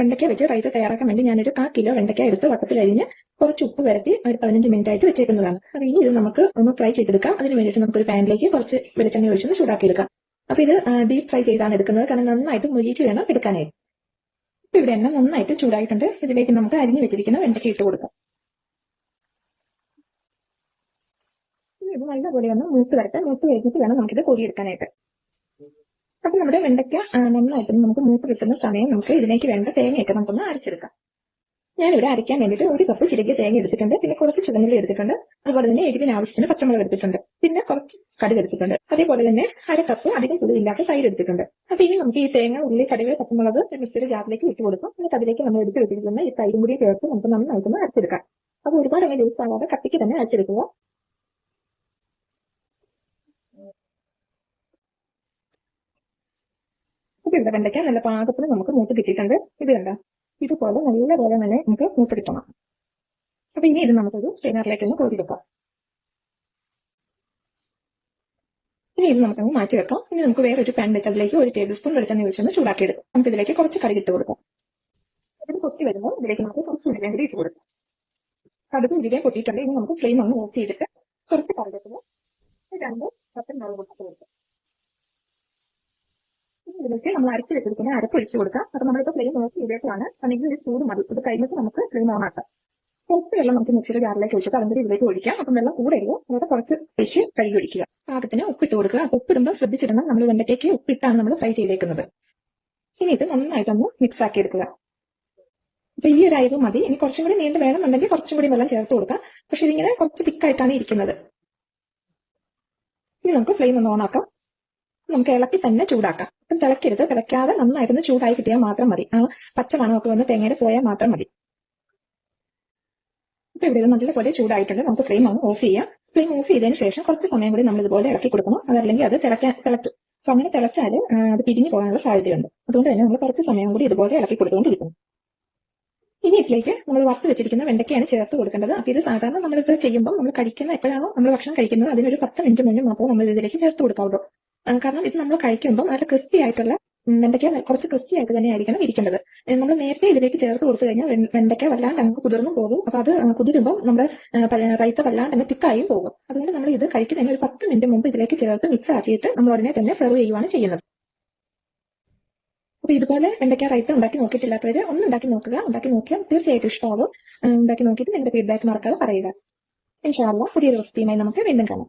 വെണ്ടയ്ക്ക വെച്ച് റൈത്ത തയ്യാറാക്കാൻ വേണ്ടി ഞാനൊരു കാ കിലോ വെണ്ടയ്ക്ക എടുത്ത് വട്ടത്തിലരിഞ്ഞ് കുറച്ച് ഉപ്പ് വരട്ടി ഒരു പതിനഞ്ച് മിനിറ്റ് ആയിട്ട് വെച്ചേക്കുന്നതാണ്. അപ്പൊ ഇനി ഇത് നമുക്ക് ഒന്ന് ഫ്രൈ ചെയ്തെടുക്കാം. അതിന് വേണ്ടിയിട്ട് നമുക്കൊരു പാനിലേക്ക് കുറച്ച് വെളിച്ചെണ്ണ ഒഴിച്ചൊന്ന് ചൂടാക്കി എടുക്കാം അപ്പൊ ഇത് ഡീപ് ഫ്രൈ ചെയ്താണ് എടുക്കുന്നത്. കാരണം നന്നായിട്ട് മുരിച്ച് വേണം എടുക്കാനായിട്ട്. ഇപ്പൊ ഇവിടെ എണ്ണ നന്നായിട്ട് ചൂടായിട്ടുണ്ട്. ഇതിലേക്ക് നമുക്ക് അരിഞ്ഞു വെച്ചിരിക്കുന്ന വെണ്ടയ്ക്ക ഇട്ട് കൊടുക്കാം. ഇത് നല്ലപോലെ ഒന്ന് മൂത്ത് വരട്ടെ. മൂത്ത് കഴിഞ്ഞിട്ട് വേണം നമുക്കിത് കോരിയെടുക്കാനായിട്ട്. അപ്പൊ നമ്മുടെ വെണ്ടയ്ക്ക നന്നായിട്ട് നമുക്ക് മൂപ്പ് കിട്ടുന്ന സമയം നമുക്ക് ഇതിലേക്ക് വേണ്ട തേങ്ങയൊക്കെ നമുക്കൊന്ന് അരച്ചെടുക്കാം. ഞാനിവിടെ അരയ്ക്കാൻ വേണ്ടിയിട്ട് ഒരു കപ്പ് ചിരകിയ തേങ്ങ എടുത്തിട്ടുണ്ട്. പിന്നെ കുറച്ച് ചുവന്നുള്ളി എടുത്തിട്ടുണ്ട്. അതുപോലെ തന്നെ എരിവിന് ആവശ്യത്തിന് പച്ചമുളക് എടുത്തിട്ടുണ്ട്. പിന്നെ കുറച്ച് കടുക് എടുത്തിട്ടുണ്ട്. അതേപോലെ തന്നെ അര കപ്പ് അധികം പുളിയില്ലാത്ത തൈര് എടുത്തിട്ടുണ്ട്. അപ്പൊ ഇനി നമുക്ക് ഈ തേങ്ങ ഉള്ളി കടുക് പച്ചമുളക് മിക്സിയുടെ ജാറിലേക്ക് ഇട്ട് കൊടുക്കും. എന്നിട്ട് അതിലേക്ക് നമ്മൾ എടുത്ത് വെച്ചിരിക്കുന്ന ഈ തൈരും കൂടി ചേർത്ത് നമുക്ക് നന്നായിട്ടൊന്ന് അരച്ചെടുക്കാം. അപ്പൊ ഒരുപാട് അങ്ങനെ യൂസ് ആവാതെ കട്ടിക്ക് തന്നെ അരച്ചെടുക്കുക. ഇവിടെ വെണ്ടയ്ക്ക നല്ല പാകത്തിന് നമുക്ക് മൂത്ത് കിട്ടിയിട്ടുണ്ട്. ഇത് കണ്ട? ഇതുപോലെ നല്ല പോലെ തന്നെ നമുക്ക് മൂത്ത് കിട്ടണം അപ്പൊ ഇനി ഇത് നമുക്കൊരു സ്റ്റെയിനറിലേക്ക് ഒന്ന് വെക്കാം ഇനി ഇത് നമുക്ക് മാറ്റി വെക്കാം. ഇനി നമുക്ക് വേറെ ഒരു പാൻ വെച്ച് അതിലേക്ക് ഒരു ടേബിൾ സ്പൂൺ വെളിച്ചെണ്ണ ഒഴിച്ചൊന്ന് ചൂടാക്കി എടുക്കാം. നമുക്ക് ഇതിലേക്ക് കുറച്ച് കടുക് ഇട്ട് കൊടുക്കാം. ഇത് പൊട്ടി വരുമ്പോൾ ഇതിലേക്ക് നമുക്ക് കുറച്ച് ഉരുളയും കൂടി ഇട്ട് കൊടുക്കാം. കടുക് ഉരുളയും പൊട്ടിയിട്ടുണ്ട്. ഇനി നമുക്ക് ഫ്ലെയിം ഒന്ന് ഓഫ് ചെയ്തിട്ട് കുറച്ച് കറിവേപ്പില രണ്ട് പത്ത് മുളക് പൊട്ടിട്ട് കൊടുക്കാം ഇനി ഇതിലേക്ക് നമ്മൾ അരച്ച് വെച്ചിരിക്കുന്ന അരപ്പ് ഒഴിച്ചു കൊടുക്കാം. അപ്പൊ നമ്മളിപ്പോ ഫ്ലെയിം നോക്കി ചെയ്തേക്കാണ് അല്ലെങ്കിൽ ഒരു ചൂട് മതി. ഇത് കഴിഞ്ഞിട്ട് നമുക്ക് ഫ്ലെയിം ഓൺ ആക്കാം. കുറച്ച് വെള്ളം നമുക്ക് മിക്സിയുടെ ജാറിലേക്ക് ഒഴിച്ചിട്ട് അതിന്റെ ഇതിലേക്ക് ഒഴിക്കാം. അപ്പം വെള്ളം കൂടെ ഇല്ല അവിടെ കുറച്ച് ഒഴിച്ച് കഴുകി ഒഴിക്കുക. പാകത്തിന് ഉപ്പിട്ട് കൊടുക്കുക. ഉപ്പിടുമ്പോൾ ശ്രദ്ധിച്ചിടണം. നമ്മൾ വെണ്ടയ്ക്ക് ഉപ്പിട്ടാണ് നമ്മൾ ഫ്രൈ ചെയ്തേക്കുന്നത്. ഇനി ഇത് നന്നായിട്ടൊന്ന് മിക്സ് ആക്കി എടുക്കുക. അപ്പൊ ഈ ഒരു അയവ് മതി. ഇനി കുറച്ചും കൂടി നീണ്ട് വേണമെന്നുണ്ടെങ്കിൽ കുറച്ചും കൂടി വെള്ളം ചേർത്ത് കൊടുക്കാം. പക്ഷെ ഇതിങ്ങനെ കുറച്ച് തിക്കായിട്ടാണ് ഇരിക്കുന്നത്. ഇനി നമുക്ക് ഫ്ലെയിം ഒന്ന് ഓൺ ആക്കാം. നമുക്ക് ഇളക്കി തന്നെ ചൂടാക്കാം. അപ്പം തിളക്കരുത്. തിളക്കാതെ നന്നായിട്ടൊന്ന് ചൂടായി കിട്ടിയാൽ മാത്രം മതി. ആ പച്ച മണമൊക്കെ വന്ന് തേങ്ങയിൽ പോയാൽ മാത്രം മതി. അപ്പൊ ഇവിടെ നല്ല നല്ലപോലെ ചൂടായിട്ടുണ്ട്. നമുക്ക് ഫ്ലെയിം ഒന്ന് ഓഫ് ചെയ്യാം. ഫ്ലെയിം ഓഫ് ചെയ്തതിന് ശേഷം കുറച്ച് സമയം കൂടി നമ്മൾ ഇതുപോലെ ഇളക്കി കൊടുക്കണം അതല്ലെങ്കിൽ അത് തിളക്കാൻ തിളക്കും അപ്പൊ അങ്ങനെ തിളച്ചാൽ അത് പിരിഞ്ഞു പോകാനുള്ള സാധ്യതയുണ്ട്. അതുകൊണ്ട് തന്നെ നമ്മൾ കുറച്ച് സമയം കൂടി ഇതുപോലെ ഇളക്കി കൊടുത്തുകൊണ്ടിരിക്കുന്നു. ഇനി ഇതിലേക്ക് നമ്മൾ വറുത്ത് വെച്ചിരിക്കുന്ന വെണ്ടയ്ക്കയാണ് ചേർത്ത് കൊടുക്കേണ്ടത്. അപ്പൊ ഇത് സാധാരണ നമ്മളിത് ചെയ്യുമ്പോൾ നമ്മൾ കഴിക്കുന്ന എപ്പോഴാണോ നമ്മൾ ഭക്ഷണം കഴിക്കുന്നത് അതിനൊരു പത്ത് മിനിറ്റ് മുന്നേ മാത്രമേ നമ്മൾ ഇതിലേക്ക് ചേർത്ത് കൊടുക്കാവുള്ളൂ. കാരണം ഇത് നമ്മൾ കഴിക്കുമ്പോൾ നല്ല ക്രിസ്പി ആയിട്ടുള്ള വെണ്ടയ്ക്ക കുറച്ച് ക്രിസ്പി ആയിട്ട് തന്നെ ആയിരിക്കണം ഇരിക്കേണ്ടത് നമ്മൾ നേരത്തെ ഇതിലേക്ക് ചേർത്ത് കൊടുത്തു കഴിഞ്ഞാൽ വെണ്ടയ്ക്ക വല്ലാണ്ട് അങ്ങ് കുതിർന്നു പോകും. അപ്പൊ അത് കുതിരുമ്പോൾ നമ്മുടെ റൈത്ത വല്ലാണ്ട് അങ്ങ് തിക്കായും പോകും. അതുകൊണ്ട് നമ്മൾ ഇത് കഴിക്കുന്നതിന് ഒരു പത്ത് മിനിറ്റ് മുമ്പ് ഇതിലേക്ക് ചേർത്ത് മിക്സ് ആക്കിയിട്ട് നമ്മൾ ഉടനെ തന്നെ സെർവ് ചെയ്യുവാണ് ചെയ്യുന്നത്. അപ്പൊ ഇതുപോലെ വെണ്ടയ്ക്ക റൈത്ത ഉണ്ടാക്കി നോക്കിയിട്ടില്ലാത്തവര് ഒന്ന് ഉണ്ടാക്കി നോക്കുക. ഉണ്ടാക്കി നോക്കിയാൽ തീർച്ചയായിട്ടും ഇഷ്ടമാകും ഉണ്ടാക്കി നോക്കിയിട്ട് നിങ്ങളുടെ ഫീഡ്ബാക്ക് മറക്കാതെ പറയുക. ഇൻഷാല്ല പുതിയ റെസിപ്പിയുമായി നമുക്ക് വീണ്ടും കാണാം.